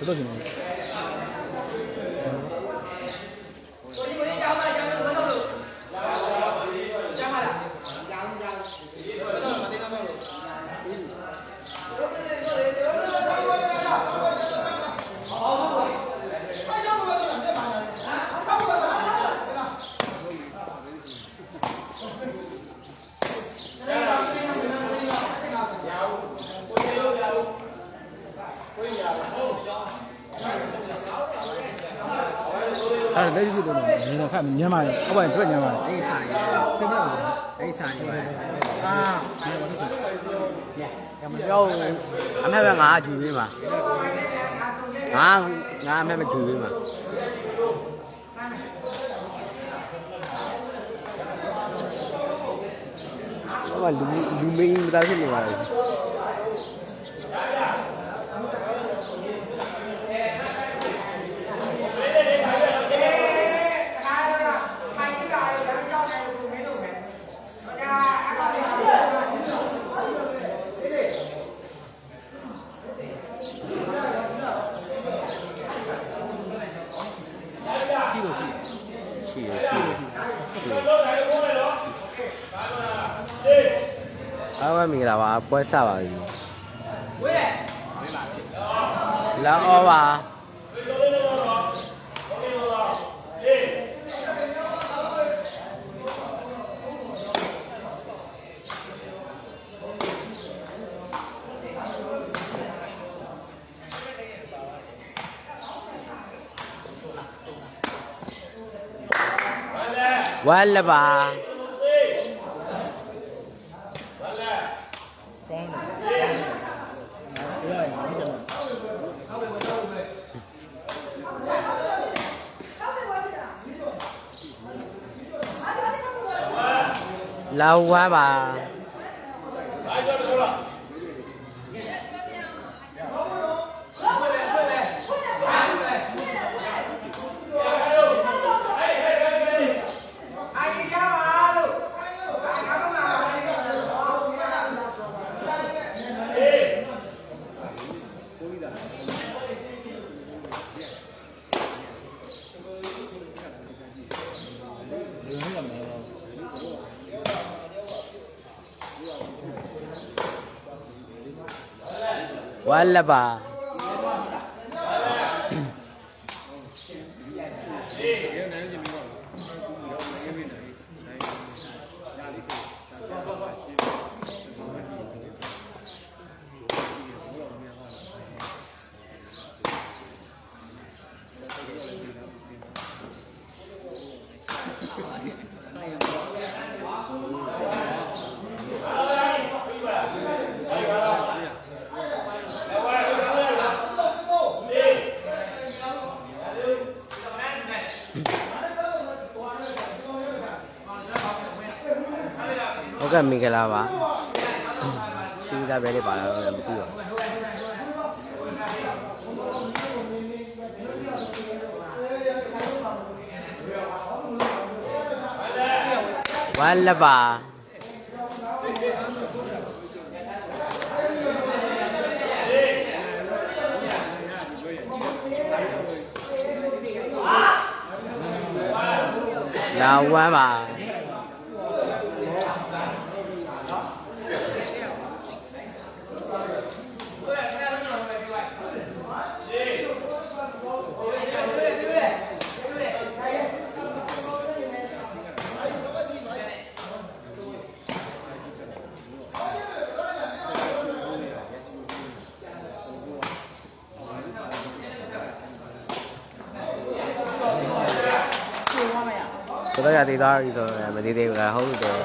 တော်တော်ကျင်တ လက်ရှိတော့နေတော့ခက်ညမ်းပါတယ်ဟုတ်ပါတယ်တွေ့ညမ်းပါတယ်အဲ့ဒီဆိုင်သိမလားအဲ့ဒီဆိုင်ပါအာပြောအမေပဲငါကြွေပေးမှာငါငါအမေပဲကြွေပေးမှာဟောလူလူမင်းမသားဖြစ်နေပါလေ ပြီးလို့ရှိတယ် ရှိရရှိရအားမမင်္ဂလာပါပွဲစပါပြီလာအောပါ ဝါလပါကောင်းတယ်ပြောရရင်ဒီကလာဝါပါ ဝါလပါ ဟုတ်ကဲ့မင်္ဂလာပါစီးသားပဲလေးပါလာတော့မသိပါဘူးဝါလပါလာဝမ်းပါ တော်တော်ရသေးသားပြီဆိုတော့မသေးသေးဘူးလားဟုတ်တယ်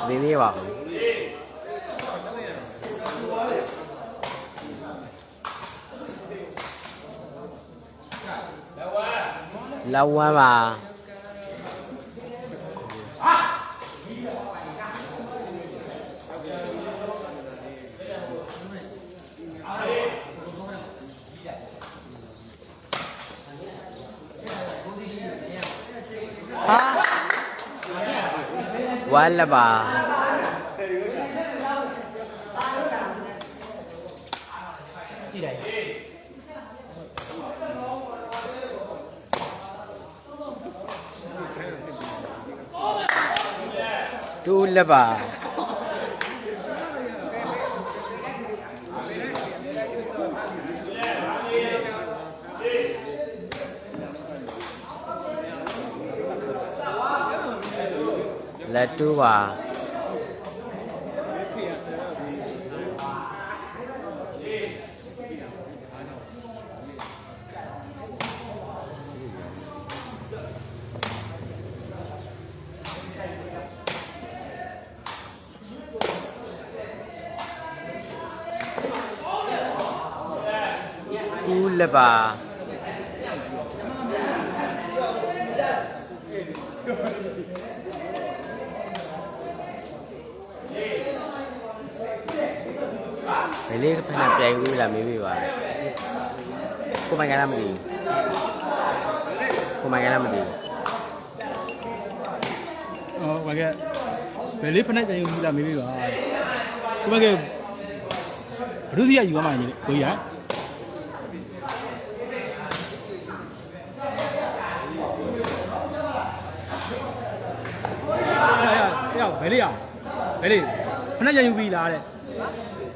မသေးသေးပါဘူးလာဝမ်းပါ ဝါလပါကြည့်လိုက်တူလပါ လက်တူပါတူလက်ပါ ယ်လေးဖက်နဲ့ပြိုင်ဦးလာမေးပြီပါကိုမိုင်ကလည်းမသိဘူးကိုမိုင်ကလည်းမသိဘူးဟောဘာကဘယ်လေးဖက်နဲ့ကြိုင်ယူလာမေးပြီပါဒီမှာကဘဒုစီကယူရမှာညီကိုကြီးကဟဲ့ဟဲ့ဘယ်လေးရဘယ်လေးဖက်နဲ့ကြိုင်ယူပြီလားတဲ့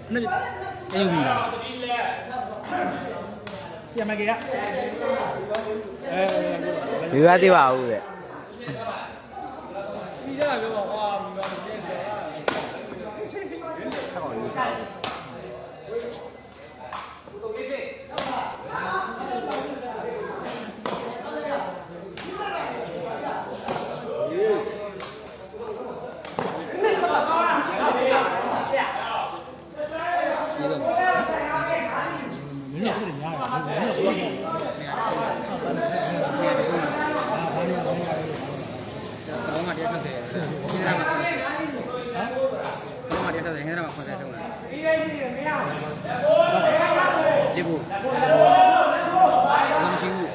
ဖက်နဲ့ကြို င်ယူပြီလားဆီယမကေကအဲဒီကသေးပါဦးတဲ့ပြီးကြတာပြောပါကွာမိဘမပြည့်တယ် မင်းကလည်းညားတယ်မင်းကလည်း ဘောင်းကတရားဆက်တယ်ဟင်းရမှာခေါ်တယ်ဘောင်းကတရားဆက်တယ်ဟင်းရမှာခေါ်တယ်ဆုံးလားဒီဘူးမရှိဘူး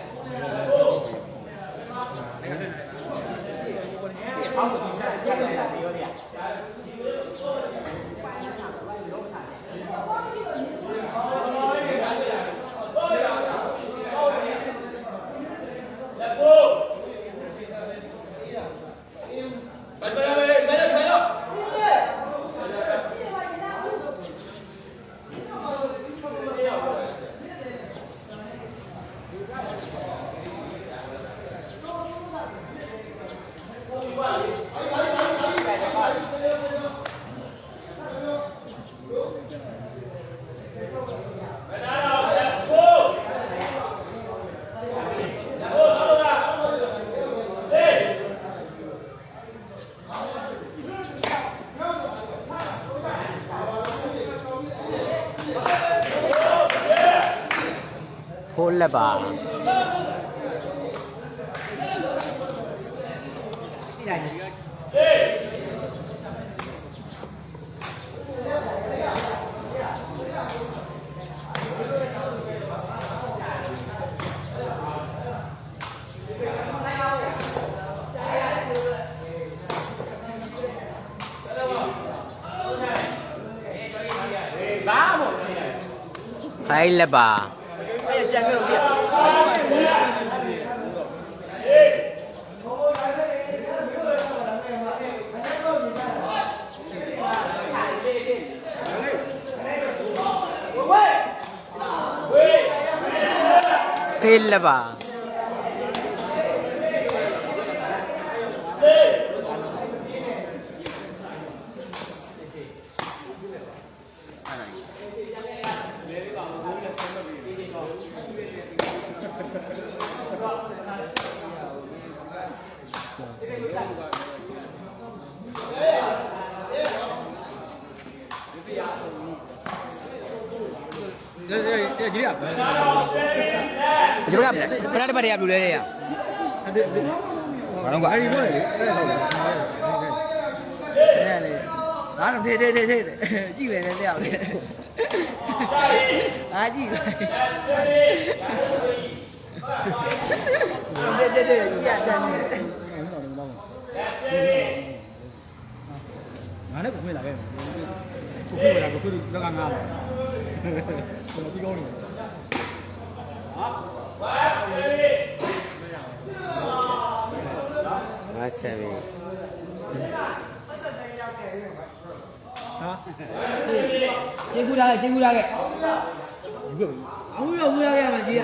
ဖိုးလက်ပါခို ফেলবা တစ်ပတ်တည်းကပြူလဲတဲ့ရဘာလို့ကအဲ့ဒီဘောလေအဲ့ဟုတ်တယ်အဲ့လေငါတော့ထေးထေးထေးထေးကြည့်ပဲတဲ့တရားလေအာကြည့်ပဲတဲ့တဲ့ကြည့်ရတဲ့နေငါနဲ့ကိုခွင့်လာခဲ့ကိုခွင့်လာကိုခွင့်လက်ကငါပါကျွန်တော်ပြီးကောင်းနေ ငါဆက်ပြီကျေကူလာခဲ့ကျေကူလာခဲ့ဒီဘက်ဘူးရဘူးရခဲ့မှာကြီးရ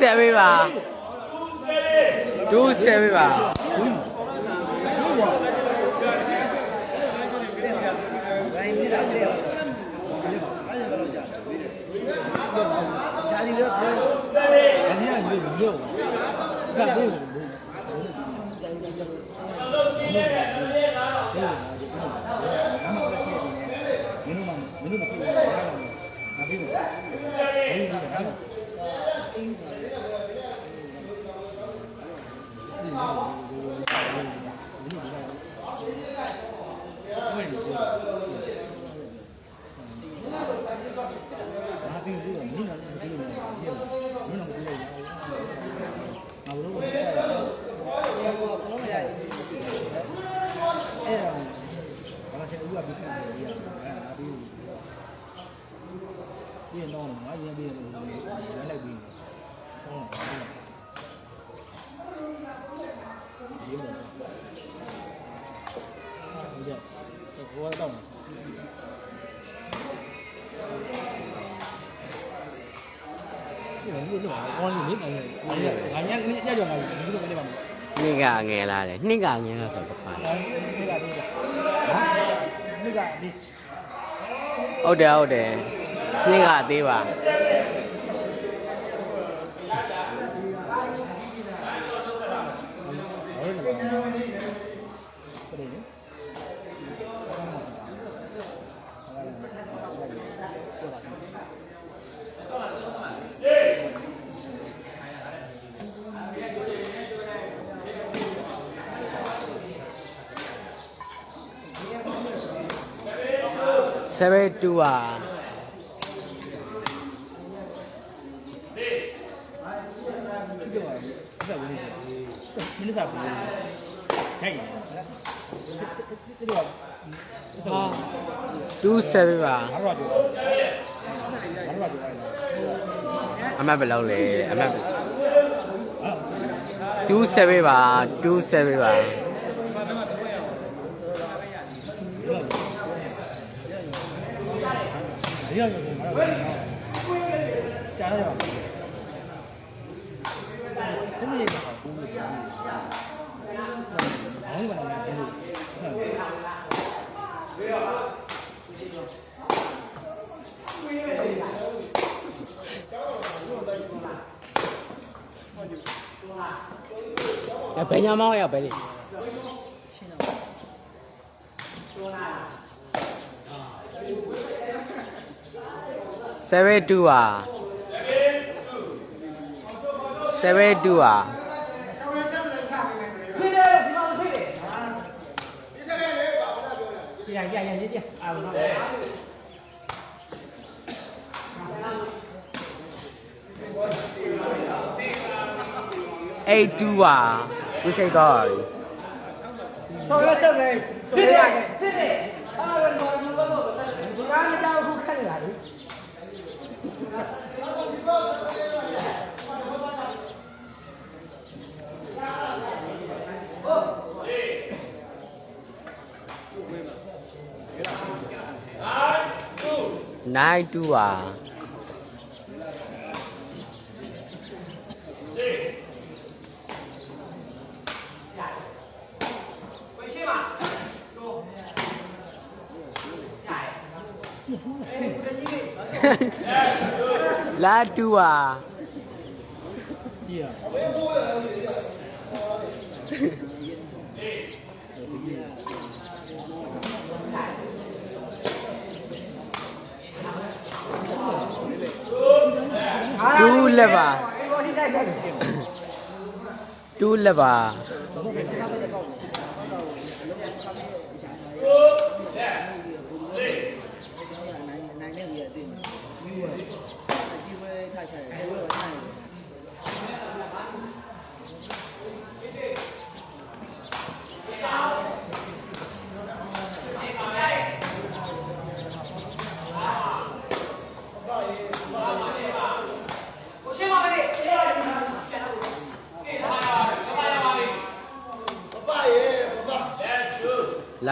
ဆက်ပေးပါဒူးဆက်ပေးပါ ဂျာဒီတော့ အနည်းငယ်ညီလေးကဘိုးမင်းတို့မင်းတို့မဖြစ်ဘူး။ငါပြေးမယ်။အေးဟာ။ ငါ ဒီလိုမျိုးလို့အော်လေးနေတယ်ငါညနေညကြောင်ငါဒီလိုကနေပါမယ်နှစ်ကငယ်လာတယ်နှစ်ကငယ်လာဆိုတော့ပါဒီကဒီကဟာဒီကဒီဟုတ်တယ်ဟုတ်တယ်နှစ်ကသေးပါ ဟုတ်တယ်ပြည့်နေ 72ပါဒီတော့ဆက်ဝင်နေမင်းစားဘူးခိုင်ဒီတော့ဟာဒူးဆက်ပေးပါဘာလို့ပြောဘာလို့ပြောလဲအမတ်ဘယ်လောက်လဲအမတ်ဟာဒူးဆက်ပေးပါဒူးဆက်ပေး ပါဒီရောက်ရင်ငါတို့ကြားရပါဘူးဘယ်လိုလဲဘူးလို့ပြောတယ်ဘာလို့လဲဒီလို အဲဘယ်ညာမောင်းရပဲလေ 72ပါ72ပါရရရရရအာမနော်82ပါသူရှိတ်တော့ပြီဆောက်ရဆက်မယ်ဖြစ်တယ်ဖြစ်တယ်အာဘယ်လိုလဲဒီကားမကြောက်ခုခက်နေတာလေ 92ပါလာတူပါကြည့်ရ တူးလက်ပါတူးလက်ပါ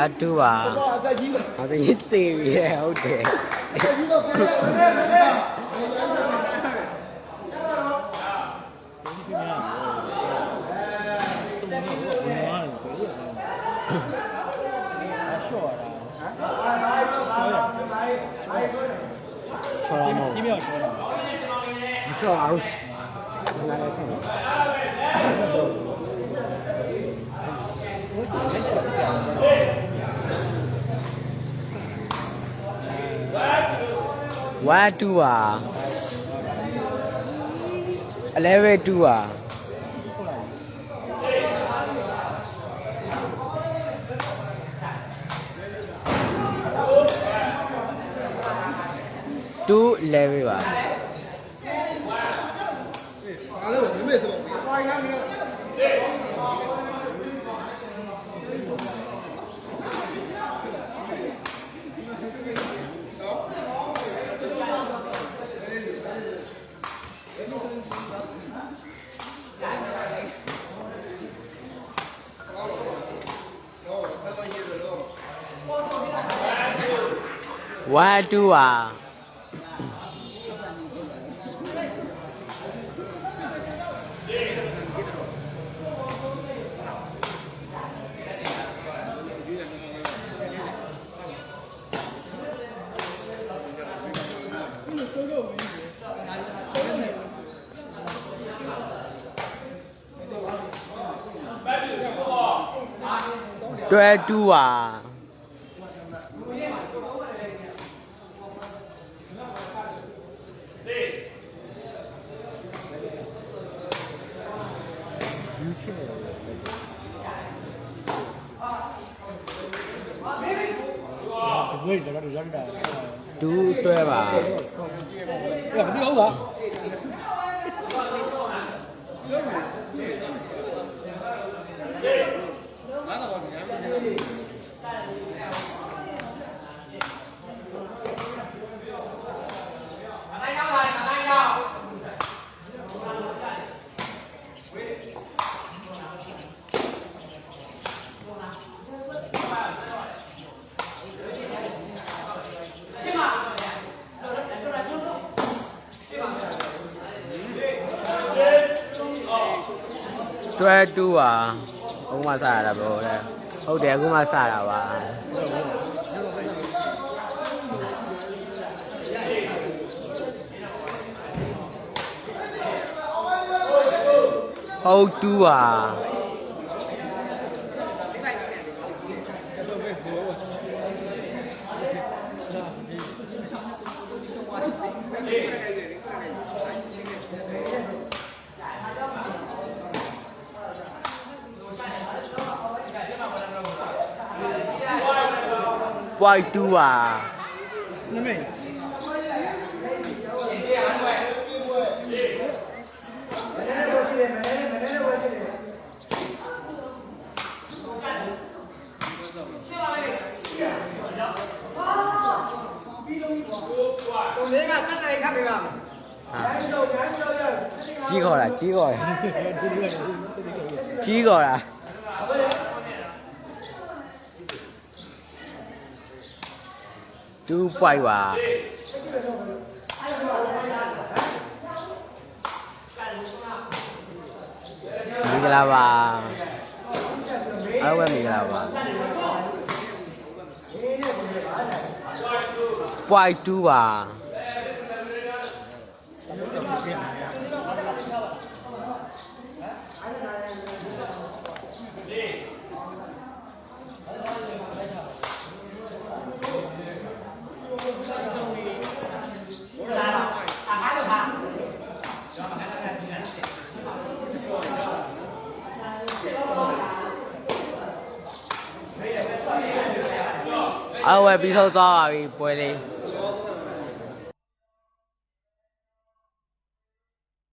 லட்டுவா அது இத்தேவியே out Sure. 我准备怎么讲？1 2อ่ะ level 2อ่ะ2 level ပါဘာလို့မမေ့ဆိုပါဘူး ဝါတူပါတွဲတူပါ Kok. 12ပါအခုမှစရတာပေါ့တဲ့ဟုတ်တယ်အခုမှစတာပါဟုတ်တူပါ Y2 à À. Chí rồi à, chí gọi. Chí gọi à 2 point ပါမင်္ဂလာပါအားဝဲမင်္ဂလာပါ point 2ပါ အားဝယ်ပြီးဆုံးသွားပါပြီပွဲလေး